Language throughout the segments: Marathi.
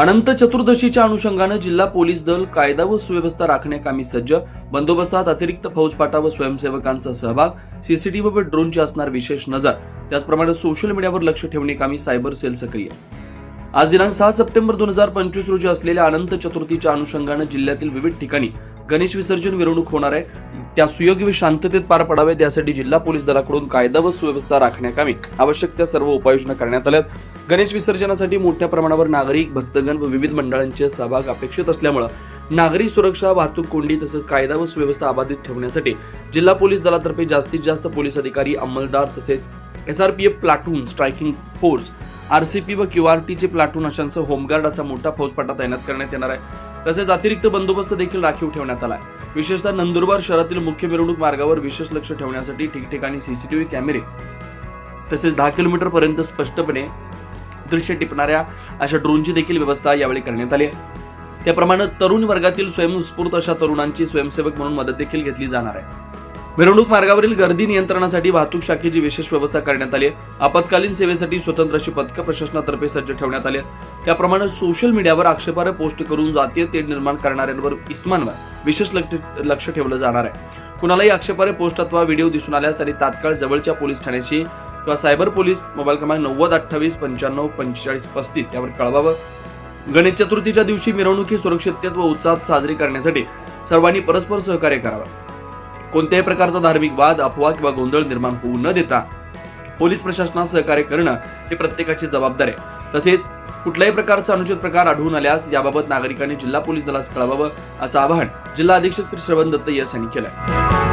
अनंत चतुर्दशीच्या अनुषंगानं जिल्हा पोलीस दल कायदा व सुव्यवस्था राखण्याकामी सज्ज. बंदोबस्तात अतिरिक्त फौजपाटा व स्वयंसेवकांचा सहभाग सीसीटीव्ही व ड्रोनची असणार विशेष नजर. त्याचप्रमाणे सोशल मीडियावर लक्ष ठेवण्याकामी सायबर सेल सक्रिय. आज दिनांक सहा सप्टेंबर दोन हजार पंचवीस रोजी असलेल्या अनंत चतुर्थीच्या अनुषंगानं जिल्ह्यातील विविध ठिकाणी गणेश विसर्जन मिरवणूक होणार आहे. त्या सुयोग्य शांततेत पार पडाव्यात यासाठी जिल्हा पोलीस दलाकडून कायदा व सुव्यवस्था राखण्याकामी आवश्यक त्या सर्व उपाययोजना करण्यात आल्यात. गणेश विसर्जनासाठी मोठ्या प्रमाणावर नागरिक भक्तगण व विविध मंडळांचे सहभाग अपेक्षित असल्यामुळं नागरी सुरक्षा वाहतूक कोंडी तसंच कायदा व सुव्यवस्था अबाधित ठेवण्यासाठी जिल्हा पोलीस दलातर्फे जास्तीत जास्त पोलीस अधिकारी अंमलदार तसेच S R P F platoon striking force R C P व क्यू आर टीचे प्लाटून अशांसह होमगार्ड असा मोठा फौजपाटा तैनात करण्यात येणार आहे. तसेच अतिरिक्त बंदोबस्त देखील राखीव ठेवण्यात आला आहे विशेषतः नंदुरबार शहरातील मुख्य मिरवणूक मार्गावर विशेष लक्ष ठेवण्यासाठी ठिकठिकाणी सीसीटीव्ही कॅमेरे तसेच दहा किलोमीटर पर्यंत स्पष्टपणे दृश्य टिपणाऱ्या अशा ड्रोनची देखील व्यवस्था यावेळी करण्यात आली त्याप्रमाणे तरुण वर्गातील स्वयंस्फूर्त अशा तरुणांची स्वयंसेवक म्हणून मदत देखील घेतली जाणार आहे. मिरवणूक मार्गावरील गर्दी नियंत्रणासाठी वाहतूक शाखेची विशेष व्यवस्था करण्यात आली आहे. आपत्कालीन सेवेसाठी स्वतंत्र अशी पथकं प्रशासनातर्फे सज्ज ठेवण्यात आली आहेत. त्याप्रमाणे सोशल मीडियावर आक्षेपार्ह पोस्ट करून जातीय तेढ निर्माण करणाऱ्यांवर इस्मानवर विशेष लक्ष लक्ष ठेवलं जाणार आहे. कुणालाही आक्षेपार्ह पोस्ट अथवा व्हिडिओ दिसून आल्यास त्यांनी तात्काळ जवळच्या पोलीस ठाण्याची किंवा सायबर पोलीस मोबाईल क्रमांक नव्वद अठ्ठावीस पंच्याण्णव पंचेचाळीस पस्तीस यावर कळवावं. गणेश चतुर्थीच्या दिवशी मिरवणुकी सुरक्षिततेत व उत्साहात साजरी करण्यासाठी सर्वांनी परस्पर सहकार्य करावं. कोणत्याही प्रकारचा धार्मिक वाद अफवा किंवा गोंधळ निर्माण होऊ न देता पोलीस प्रशासनात सहकार्य करणं हे प्रत्येकाची जबाबदारी आहे. तसेच कुठल्याही प्रकारचा अनुचित प्रकार आढळून आल्यास याबाबत नागरिकांनी जिल्हा पोलीस दलास कळवावं असं आवाहन जिल्हा अधीक्षक श्री श्रवण दत्त यश यांनी केलंय.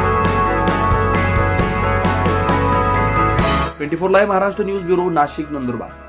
Twenty four live Maharashtra news bureau Nashik Nandurbar.